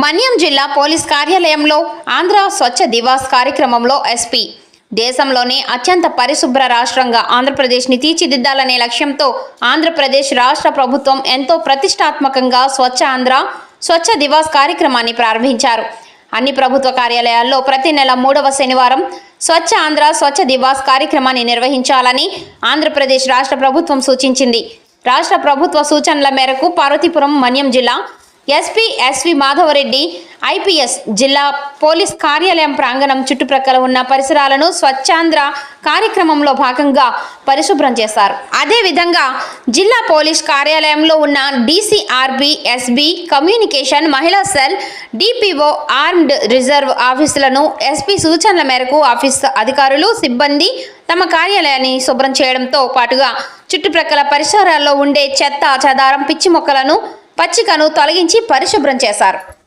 మన్యం జిల్లా పోలీస్ కార్యాలయంలో ఆంధ్ర స్వచ్ఛ దివాస్ కార్యక్రమంలో ఎస్పీ. దేశంలోనే అత్యంత పరిశుభ్ర రాష్ట్రంగా ఆంధ్రప్రదేశ్ని తీర్చిదిద్దాలనే లక్ష్యంతో ఆంధ్రప్రదేశ్ రాష్ట్ర ప్రభుత్వం ఎంతో ప్రతిష్టాత్మకంగా స్వచ్ఛ ఆంధ్ర స్వచ్ఛ దివాస్ కార్యక్రమాన్ని ప్రారంభించారు. అన్ని ప్రభుత్వ కార్యాలయాల్లో ప్రతి నెల మూడవ శనివారం స్వచ్ఛ ఆంధ్ర స్వచ్ఛ దివాస్ కార్యక్రమాన్ని నిర్వహించాలని ఆంధ్రప్రదేశ్ రాష్ట్ర ప్రభుత్వం సూచించింది. రాష్ట్ర ప్రభుత్వ సూచనల మేరకు పార్వతీపురం మన్యం జిల్లా ఎస్పీ ఎస్వి మాధవరెడ్డి ఐపీఎస్ జిల్లా పోలీస్ కార్యాలయం ప్రాంగణం చుట్టుప్రక్కల ఉన్న పరిసరాలను స్వచ్ఛాంధ్ర కార్యక్రమంలో భాగంగా పరిశుభ్రం చేశారు. అదేవిధంగా జిల్లా పోలీస్ కార్యాలయంలో ఉన్న డీసీఆర్బీ ఎస్బీ కమ్యూనికేషన్ మహిళా సెల్ డిపిఓ ఆర్మ్డ్ రిజర్వ్ ఆఫీసులను ఎస్పీ సూచనల మేరకు ఆఫీస్ అధికారులు సిబ్బంది తమ కార్యాలయాన్ని శుభ్రం చేయడంతో పాటుగా చుట్టుప్రక్కల పరిసరాల్లో ఉండే చెత్త చెదారం పిచ్చి మొక్కలను పచ్చికను తొలగించి పరిశుభ్రం చేశారు.